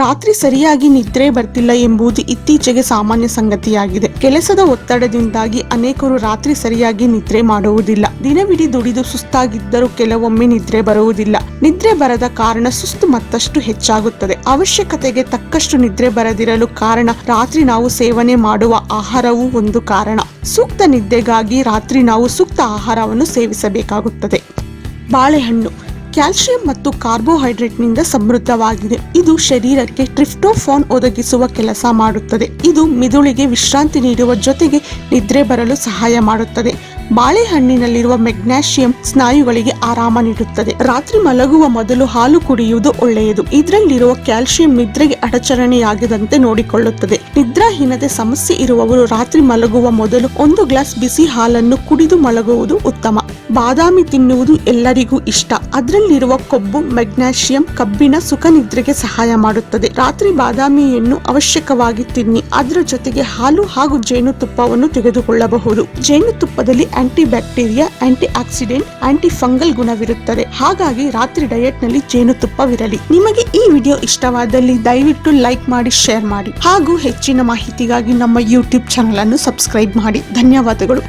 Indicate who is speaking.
Speaker 1: ರಾತ್ರಿ ಸರಿಯಾಗಿ ನಿದ್ರೆ ಬರ್ತಿಲ್ಲ ಎಂಬುದು ಇತ್ತೀಚೆಗೆ ಸಾಮಾನ್ಯ ಸಂಗತಿಯಾಗಿದೆ. ಕೆಲಸದ ಒತ್ತಡದಿಂದಾಗಿ ಅನೇಕರು ರಾತ್ರಿ ಸರಿಯಾಗಿ ನಿದ್ರೆ ಮಾಡುವುದಿಲ್ಲ. ದಿನವಿಡೀ ದುಡಿದು ಸುಸ್ತಾಗಿದ್ದರೂ ಕೆಲವೊಮ್ಮೆ ನಿದ್ರೆ ಬರುವುದಿಲ್ಲ. ನಿದ್ರೆ ಬರದ ಕಾರಣ ಸುಸ್ತು ಮತ್ತಷ್ಟು ಹೆಚ್ಚಾಗುತ್ತದೆ. ಅವಶ್ಯಕತೆಗೆ ತಕ್ಕಷ್ಟು ನಿದ್ರೆ ಬರದಿರಲು ಕಾರಣ ರಾತ್ರಿ ನಾವು ಸೇವನೆ ಮಾಡುವ ಆಹಾರವೂ ಒಂದು ಕಾರಣ. ಸೂಕ್ತ ನಿದ್ದೆಗಾಗಿ ರಾತ್ರಿ ನಾವು ಸೂಕ್ತ ಆಹಾರವನ್ನು ಸೇವಿಸಬೇಕಾಗುತ್ತದೆ. ಬಾಳೆಹಣ್ಣು. ಕ್ಯಾಲ್ಸಿಯಂ ಮತ್ತು ಕಾರ್ಬೋಹೈಡ್ರೇಟ್ನಿಂದ ಸಮೃದ್ಧವಾಗಿದೆ. ಇದು ಶರೀರಕ್ಕೆ ಟ್ರಿಫ್ಟೋಫಾನ್ ಒದಗಿಸುವ ಕೆಲಸ ಮಾಡುತ್ತದೆ. ಇದು ಮಿದುಳಿಗೆ ವಿಶ್ರಾಂತಿ ನೀಡುವ ಜೊತೆಗೆ ನಿದ್ರೆ ಬರಲು ಸಹಾಯ ಮಾಡುತ್ತದೆ. ಬಾಳೆಹಣ್ಣಿನಲ್ಲಿರುವ ಮೆಗ್ನಾಷಿಯಂ ಸ್ನಾಯುಗಳಿಗೆ ಆರಾಮ ನೀಡುತ್ತದೆ. ರಾತ್ರಿ ಮಲಗುವ ಮೊದಲು ಹಾಲು ಕುಡಿಯುವುದು ಒಳ್ಳೆಯದು. ಇದರಲ್ಲಿರುವ ಕ್ಯಾಲ್ಸಿಯಂ ನಿದ್ರೆಗೆ ಅಡಚರಣೆಯಾಗದಂತೆ ನೋಡಿಕೊಳ್ಳುತ್ತದೆ. ನಿದ್ರಾಹೀನತೆ ಸಮಸ್ಯೆ ಇರುವವರು ರಾತ್ರಿ ಮಲಗುವ ಮೊದಲು ಒಂದು ಗ್ಲಾಸ್ ಬಿಸಿ ಹಾಲನ್ನು ಕುಡಿದು ಮಲಗುವುದು ಉತ್ತಮ. ಬಾದಾಮಿ ತಿನ್ನುವುದು ಎಲ್ಲರಿಗೂ ಇಷ್ಟ. ಅದರಲ್ಲಿರುವ ಕೊಬ್ಬು, ಮೆಗ್ನಾಷಿಯಂ ಕಬ್ಬಿನ ಸುಖ ನಿದ್ರೆಗೆ ಸಹಾಯ ಮಾಡುತ್ತದೆ. ರಾತ್ರಿ ಬಾದಾಮಿಯನ್ನು ಅವಶ್ಯಕವಾಗಿ ತಿನ್ನಿ. ಅದರ ಜೊತೆಗೆ ಹಾಲು ಹಾಗೂ ಜೇನುತುಪ್ಪವನ್ನು ತೆಗೆದುಕೊಳ್ಳಬಹುದು. ಜೇನುತುಪ್ಪದಲ್ಲಿ anti bacteria anti oxidant anti fungal ಗುಣವಿರುತ್ತದೆ. ಹಾಗಾಗಿ ರಾತ್ರಿ ಡಯಟ್ನಲ್ಲಿ ಜೇನುತುಪ್ಪವಿರಲಿ ನಿಮಗೆ ಈ ವಿಡಿಯೋ ಇಷ್ಟವಾದಲ್ಲಿ ದಯವಿಟ್ಟು ಲೈಕ್ ಮಾಡಿ, ಶೇರ್ ಮಾಡಿ. ಹಾಗೂ ಹೆಚ್ಚಿನ ಮಾಹಿತಿಗಾಗಿ ನಮ್ಮ ಯೂಟ್ಯೂಬ್ ಚಾನಲ್ ಅನ್ನು ಸಬ್ಸ್ಕ್ರೈಬ್ ಮಾಡಿ. ಧನ್ಯವಾದಗಳು.